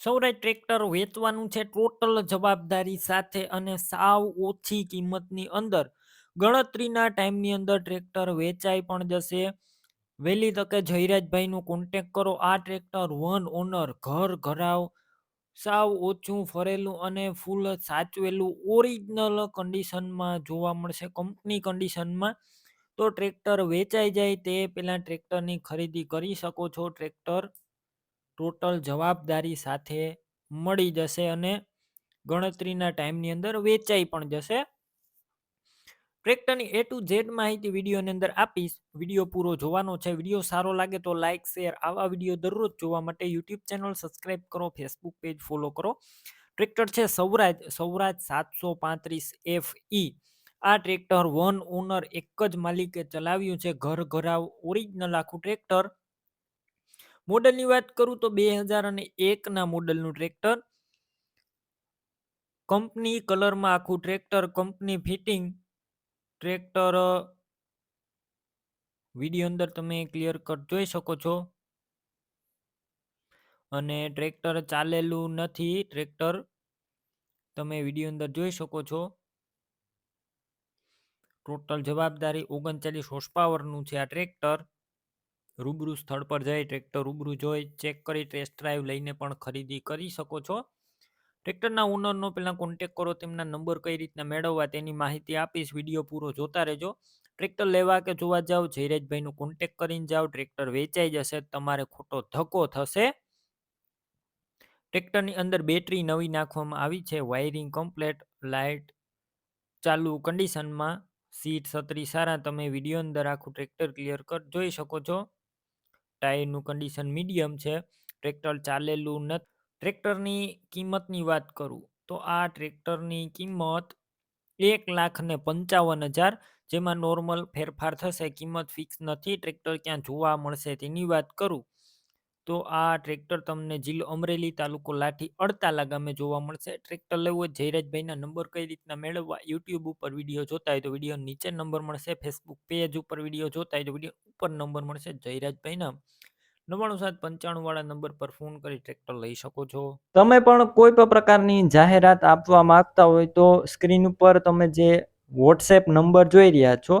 Swaraj tractor વેચવાનું છે total જવાબદારી સાથે અને સાવ ઓછી કિંમતની અંદર. ગણતરીના ટાઈમની અંદર ટ્રેક્ટર વેચાઈ પણ જશે. વહેલી તકે જયરાજભાઈનો કોન્ટેક કરો. આ ટ્રેક્ટર વન ઓનર ઘર ઘરાવ, સાવ ઓછું ફરેલું અને ફૂલ સાચવેલું ઓરિજિનલ કન્ડિશનમાં જોવા મળશે. કંપની કન્ડિશનમાં તો ટ્રેક્ટર વેચાઈ જાય તે પહેલાં ટ્રેક્ટરની ખરીદી કરી શકો છો. ટ્રેક્ટર ટોટલ જવાબદારી સાથે મળી જશે અને ગણતરીના ટાઈમની અંદર વેચાઈ પણ જશે. ટ્રેક્ટરની એ ટુ ઝેડ માહિતી વિડીયોની અંદર આપીશ. વીડિયો પૂરો જોવાનો છે. વીડિયો સારો લાગે તો લાઇક શેર, આવા વીડિયો દરરોજ જોવા માટે યુટ્યુબ ચેનલ સબસ્ક્રાઈબ કરો, ફેસબુક પેજ ફોલો કરો. ટ્રેક્ટર છે સૌરાજ સૌરાજ સાતસો પાંત્રીસ એફ ઈ આ ટ્રેક્ટર વન ઓનર એક જ માલિકે ચલાવ્યું છે. ઘર ઘરાવ ઓરિજિનલ આખું ટ્રેક્ટર. મોડલની વાત કરું તો બે હજાર અને એકના મોડલનું ટ્રેક્ટર. કંપની કલરમાં આખું tractor, company fitting, tractor video અંદર તમે ક્લિયર કટ જોઈ શકો છો. અને ટ્રેક્ટર ચાલેલું નથી, ટ્રેક્ટર તમે વીડિયો અંદર જોઈ શકો છો. ટોટલ જવાબદારી ઓગણચાલીસ હોર્સ છે આ ટ્રેક્ટર. રૂબરૂ સ્થળ પર જઈ ટ્રેક્ટર રૂબરૂ જોઈ, ચેક કરી ટેસ્ટ ડ્રાઈવ લઈને પણ ખરીદી કરી શકો છો. ટ્રેક્ટરના ઓનરનો પહેલાં કોન્ટેક કરો, તેમના નંબર કઈ રીતના મેળવવા તેની માહિતી આપીશ. વીડિયો પૂરો જોતા રહેજો. ટ્રેક્ટર લેવા કે જોવા જાઓ જયરાજભાઈનો કોન્ટેક કરીને જાઓ ટ્રેક્ટર વેચાઈ જશે, તમારે ખોટો ધક્કો થશે. ટ્રેક્ટરની અંદર બેટરી નવી નાખવામાં આવી છે. વાયરિંગ કમ્પ્લેટ લાઇટ ચાલુ કન્ડિશનમાં સીટ છત્રી સારા, તમે વીડિયો અંદર આખું ટ્રેક્ટર ક્લિયર કર, જોઈ શકો છો. ટાયરનું કન્ડિશન મીડિયમ છે, ટ્રેક્ટર ચાલેલું નથી, ટ્રેક્ટરની કિંમતની વાત કરું તો આ ટ્રેક્ટરની કિંમત એક લાખ ને પંચાવન હજાર, જેમાં નોર્મલ ફેરફાર થશે, કિંમત ફિક્સ નથી, ટ્રેક્ટર ક્યાં જોવા મળશે તેની વાત કરું. તો આ ટ્રેક્ટર તમને જિલ્લો અમરેલી તાલુકો લાઠી અડતાલા ગામે જોવા મળશે. ટ્રેક્ટર લેવું હોય જયરાજભાઈના નંબર કઈ રીતના મેળવવા, યુટ્યુબ ઉપર વીડિયો જોતા હોય તો વીડિયો નીચે નંબર મળશે, ફેસબુક પેજ ઉપર વીડિયો જોતા હોય તો વીડિયો ઉપર નંબર મળશે, જયરાજભાઈના નવ્વાણું સાત પંચાણું નંબર પર ફોન કરી ટ્રેક્ટર લઈ શકો છો. તમે પણ કોઈ પણ પ્રકારની જાહેરાત આપવા માંગતા હોય તો સ્ક્રીન ઉપર તમે જે વોટ્સએપ નંબર જોઈ રહ્યા છો